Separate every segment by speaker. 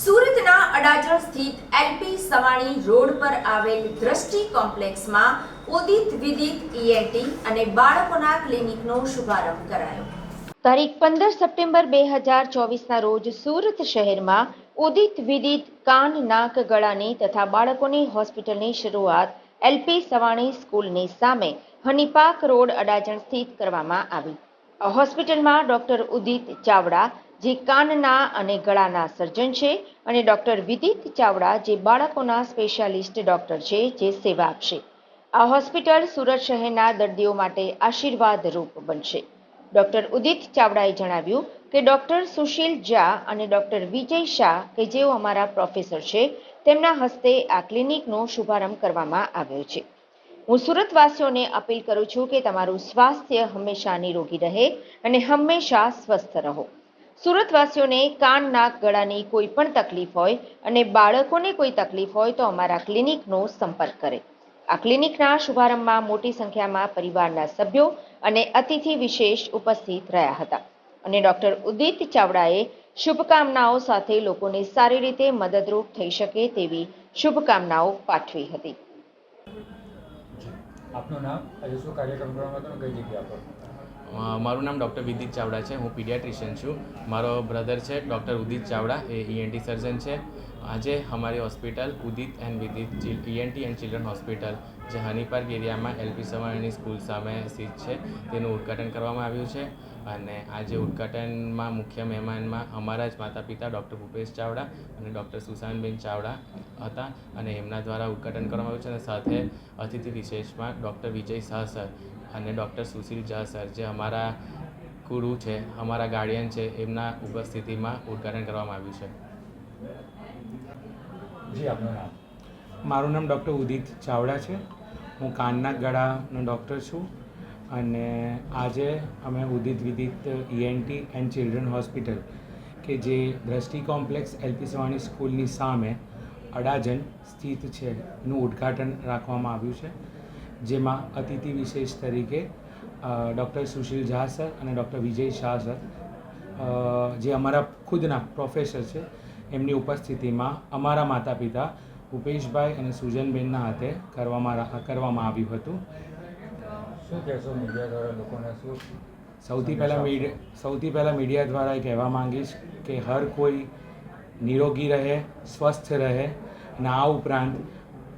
Speaker 1: સુરતના અડાજણ સ્થિત LP Savani road પર આવેલ દ્રષ્ટિ કોમ્પ્લેક્સમાં ઉદિત વિદિત ઈએનટી અને બાળકોના ક્લિનિકનો શુભારંભ કરાયો. તારીખ પંદર સપ્ટેમ્બર બે હજાર ચોવીસના રોજ સુરત શહેરમાં ઉદિત વિદિત કાન નાક ગળાની તથા બાળકોની હોસ્પિટલની શરૂઆત એલપી સવાણી સ્કૂલની સામે હનીપાક રોડ અડાજણ સ્થિત કરવામાં આવી. હોસ્પિટલમાં ડોક્ટર ઉદિત ચાવડા જે કાનના અને ગળાના સર્જન છે અને ડૉક્ટર વિદિત ચાવડા જે બાળકોના સ્પેશિયાલિસ્ટ ડૉક્ટર છે, જે સેવા આપશે. આ હોસ્પિટલ સુરત શહેરના દર્દીઓ માટે આશીર્વાદરૂપ બનશે. ડૉક્ટર ઉદિત ચાવડાએ જણાવ્યું કે ડૉક્ટર સુશીલ ઝા અને ડૉક્ટર વિજય શાહ, કે જેઓ અમારા પ્રોફેસર છે, તેમના હસ્તે આ ક્લિનિકનો શુભારંભ કરવામાં આવ્યો છે. હું સુરતવાસીઓને અપીલ કરું છું કે તમારું સ્વાસ્થ્ય હંમેશા નિરોગી રહે અને હંમેશા સ્વસ્થ રહો. સુરતવાસીઓને કાન, નાક, ગળાની કોઈ પણ તકલીફ હોય અને બાળકોને કોઈ તકલીફ હોય તો અમારા ક્લિનિકનો સંપર્ક કરે. આ ક્લિનિકના શુભારંભમાં મોટી સંખ્યામાં પરિવારના સભ્યો અને અતિથિ વિશેષ ઉપસ્થિત રહ્યા હતા. અને ડોક્ટર ઉદિત ચાવડાએ શુભકામનાઓ સાથે લોકોને સારી રીતે મદદરૂપ થઈ શકે તેવી શુભકામનાઓ પાઠવી હતી.
Speaker 2: આપનું નામ? કાર્યક્રમ કઈ જગ્યા પર
Speaker 3: મારું નામ ડૉક્ટર વિદિત ચાવડા છે, હું પીડિયાટ્રિશિયન છું. મારો બ્રધર છે, ડૉક્ટર ઉદિત ચાવડા, એ ઈએનટી સર્જન છે. આજે અમારી hospital Udit and Vidit ENT and children hospital જે હની પાર્ક એરિયામાં એલપી સવાણીની સ્કૂલ સામે સ્થિત છે. તેનું ઉદ્ઘાટન કરવામાં આવ્યું છે અને આજે ઉદ્ઘાટનમાં મુખ્ય મહેમાનમાં અમારા જ માતા પિતા ડૉક્ટર ભૂપેશ ચાવડા અને ડૉક્ટર સુશાંતબેન ચાવડા હતા અને એમના દ્વારા ઉદ્ઘાટન કરવામાં આવ્યું છે અને સાથે અતિથિ વિશેષમાં ડૉક્ટર વિજય શાહ સર અને ડૉક્ટર સુશીલ ઝા સર જે અમારા ગુરુ છે, અમારા ગાર્ડિયન છે, એમના ઉપસ્થિતિમાં ઉદ્ઘાટન કરવામાં આવ્યું છે.
Speaker 2: જી, આપનું નામ?
Speaker 4: મારું નામ ડૉક્ટર ઉદિત ચાવડા છે. હું કાનના ગળાનો ડૉક્ટર છું અને આજે અમે Udit Vidit ENT and children hospital કે જે દ્રષ્ટિ કોમ્પ્લેક્સ એલપી સવાણી સ્કૂલની સામે અડાજન સ્થિત છે નું ઉદ્ઘાટન રાખવામાં આવ્યું છે. જેમાં અતિથિ વિશેષ તરીકે ડૉક્ટર સુશીલ ઝા સર અને ડૉક્ટર વિજય શાહ સર. જે અમારા ખુદના પ્રોફેસર છે, એમની ઉપસ્થિતિમાં અમારા માતા પિતા ભૂપેશભાઈ અને સુજનબેનના હાથે કરવામાં કરવામાં આવ્યું હતું.
Speaker 2: શું કહેશો મીડિયા દ્વારા લોકોને શું?
Speaker 4: સૌથી પહેલાં મીડિયા સૌથી પહેલાં મીડિયા દ્વારા એ કહેવા માંગીશ કે હર કોઈ નિરોગી રહે સ્વસ્થ રહે અને આ ઉપરાંત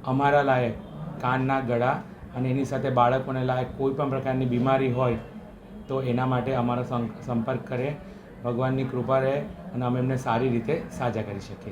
Speaker 4: અમારા લાયક કાનના ગળા અને એની સાથે બાળકોને લાયક કોઈ પણ પ્રકારની બીમારી હોય તો એના માટે અમારો સંપર્ક કરે ભગવાનની કૃપા રહે અને અમે એમને સારી રીતે સાજા કરી શકીએ.